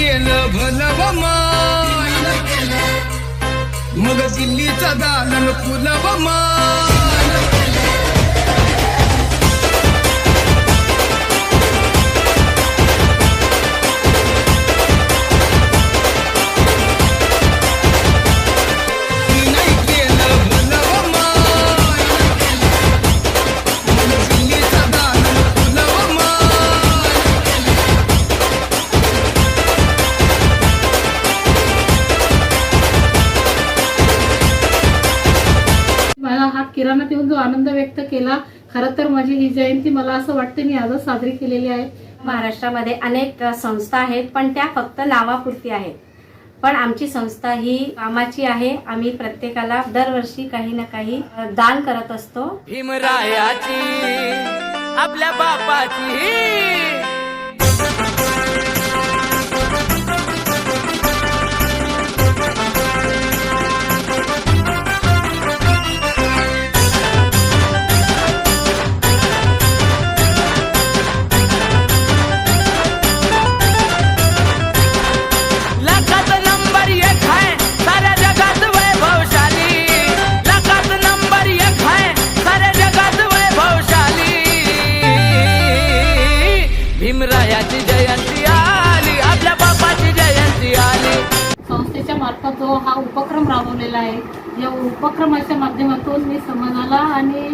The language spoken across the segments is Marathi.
केलं भलव मान मग दिल्लीचा दालन फुलव केला. खरं तर माझी ही जयंती मला असं वाटतं मी आजच साजरी केलेली आहे. महाराष्ट्रामध्ये अनेक संस्था आहेत पण त्या फक्त नावापुरती आहेत. पण आमची संस्था ही कामाची आहे. आम्ही प्रत्येकाला दरवर्षी काही ना काही दान करत असतो. भीमरायाची आपल्या बापाची. उपक्रम राबवलेला आहे. या उपक्रमाच्या माध्यमातून मी समाजाला आणि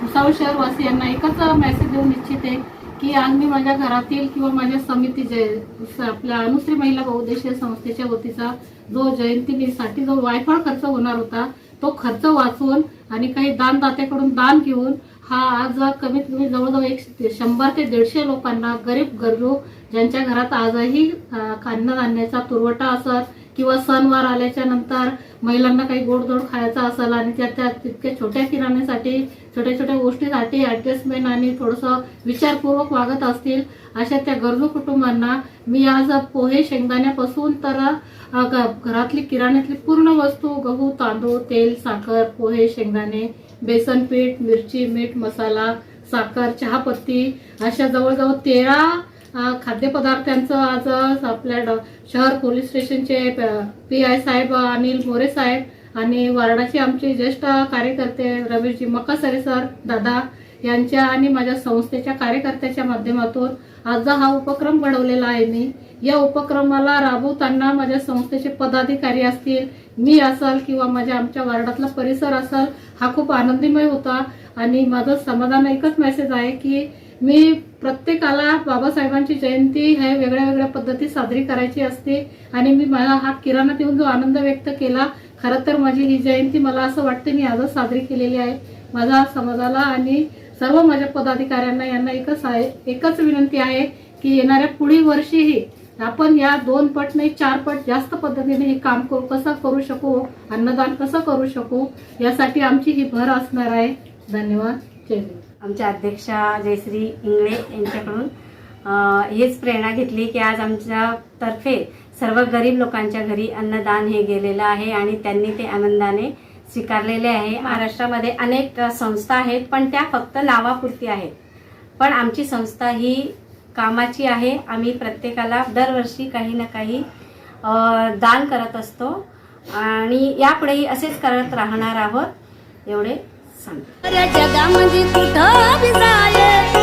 भुसावळ शहरवासियांना एकच मेसेज देऊ इच्छिते की आज मी माझ्या घरातील किंवा माझ्या समिती जे आपल्या अनुश्री महिला बहुउद्देशीय संस्थेच्या वतीचा जो जयंतीसाठी जो वायफळ खर्च होणार होता तो खर्च वाचवून आणि काही दानदात्याकडून दान घेऊन हा आज कमीत कमी जवळजवळ एक शंभर ते दीडशे लोकांना गरीब गरजू ज्यांच्या घरात आजही अन्नधान्याचा पुरवठा असत किंवा सणवार आल्याच्यानंतर महिलांना काही गोडधोड खायचा असेल आणि त्या त्या तितक्या छोट्या किराण्यासाठी छोट्या छोट्या गोष्टीसाठी ॲडजस्टमेंट आणि थोडंसं विचारपूर्वक वागत असतील अशा त्या गरजू कुटुंबांना मी आज पोहे शेंगदाण्यापासून तर घरातली किराण्यातली पूर्ण वस्तू गहू तांदूळ तेल साखर पोहे शेंगदाणे बेसन पीठ मिरची मीठ मसाला साखर चहापत्ती अशा जवळजवळ तेरा खाद्यपदार्थांचं आज आपल्या डॉ- शहर पोलीस स्टेशनचे पी आय साहेब अनिल मोरे साहेब आणि वार्डाचे आमचे ज्येष्ठ कार्यकर्ते रमेशजी मकासरे सर दादा यांच्या आणि माझ्या संस्थेच्या कार्यकर्त्याच्या माध्यमातून आज हा उपक्रम घडवलेला आहे मी. या उपक्रमाला राबवताना माझ्या संस्थेचे पदाधिकारी असतील मी असल किंवा माझ्या आमच्या वार्डातला परिसर असल हा खूप आनंदीमय होता. आणि माझं समाधान एकच मेसेज आहे की मी प्रत्येकाला बाबासाहेबांची जयंती हे वेगळ्या वेगळ्या पद्धती साजरी करायची असते आणि मी मला हा किराणा देऊन जो आनंद व्यक्त केला खरं तर माझी ही जयंती मला असं वाटतं मी आजच साजरी केलेली आहे. माझा समाजाला आणि सर्व माझ्या पदाधिकाऱ्यांना यांना एकच आहे एकच विनंती आहे की येणाऱ्या पुढील वर्षीही आपण या दोन पट नाही चार पट जास्त पद्धतीने हे काम करू कसं करू शकू अन्नदान कसं करू शकू यासाठी आमची ही भर असणार आहे. धन्यवाद. जय आमच्या अध्यक्षा जयश्री इंगळे यांच्याकडून हीच हेच प्रेरणा घेतली की आज आमच्या तर्फे सर्व गरीब लोकांच्या घरी अन्नदान हे गेलेलं आहे आणि त्यांनी ते आनंदाने स्वीकारलेले आहे. महाराष्ट्रामध्ये अनेक संस्था आहेत पण त्या फक्त नावापुरती आहेत. पण आमची संस्था ही कामाची आहे. आम्ही प्रत्येकाला दरवर्षी काही ना काही दान करत असतो. आणि यापुढेही असेच करत राहणार आहोत. एवढे. सांगतो जगामध्ये कुठं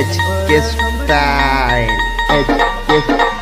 Edge fine. Style. Edge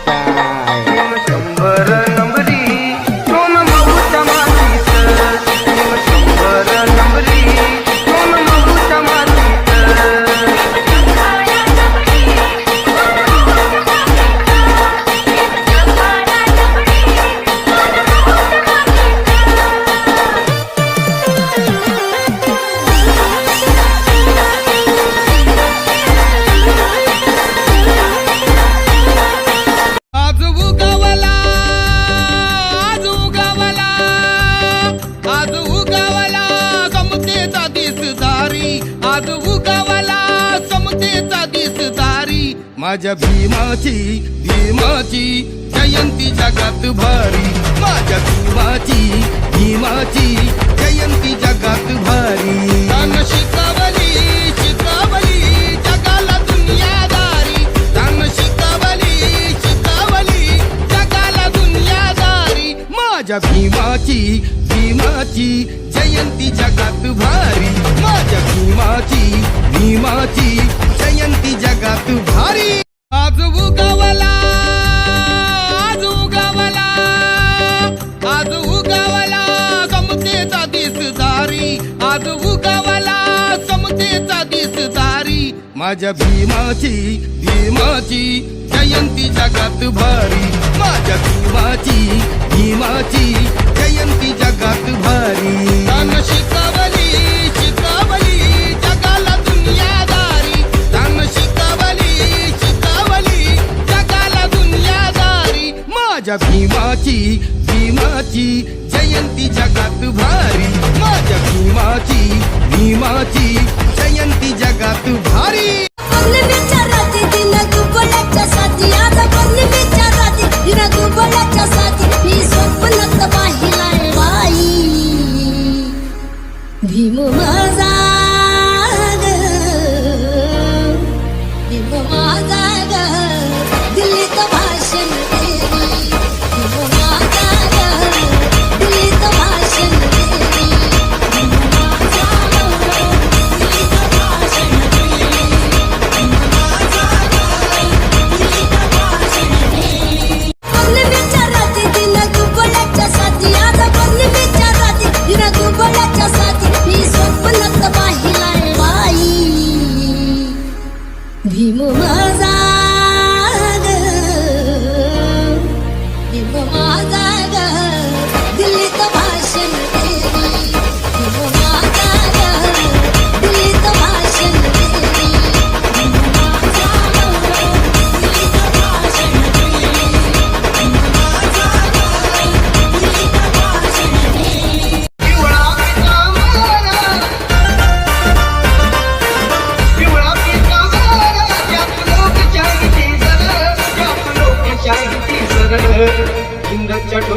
माझ्या भीमाची भीमाची जयंती जगात भारी. माझ्या भीमाची भीमाची जयंती जगात भारी. तान माझ्या भीमाची भीमाची जयंती जगात भारी. माझ्या भीमाची भीमाची जयंती जगात भारी. तान शिकावली शिकावली जगाला दुनियादारी. तान शिकावली शिकावली जगाला दुनियादारी. माझ्या भीमाची भीमाची जयंती जगात भारी. माझ्या भीमाची भीमाची जयंती जगात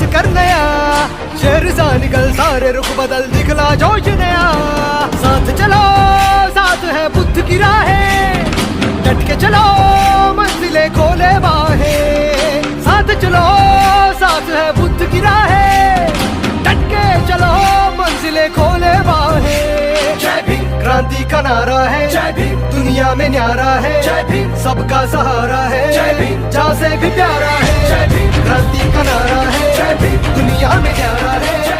इतिहास कर नया शेर सा निकल सारे रुख बदल दिखला जोश नया साथ चलो साथ है बुद्ध की राहें डट के चलो मंजिले खोले बाहे साथ चलो साथ है बुद्ध की राहें डट के चलो मंजिले खोले बाहे नारा है। जय भीम। दुनिया में न्यारा है। जय भीम। सबका सहारा है। जय भीम। जहाँ से भी प्यारा है। जय भीम। क्रांति का नारा है। जय भीम। दुनिया में न्यारा है।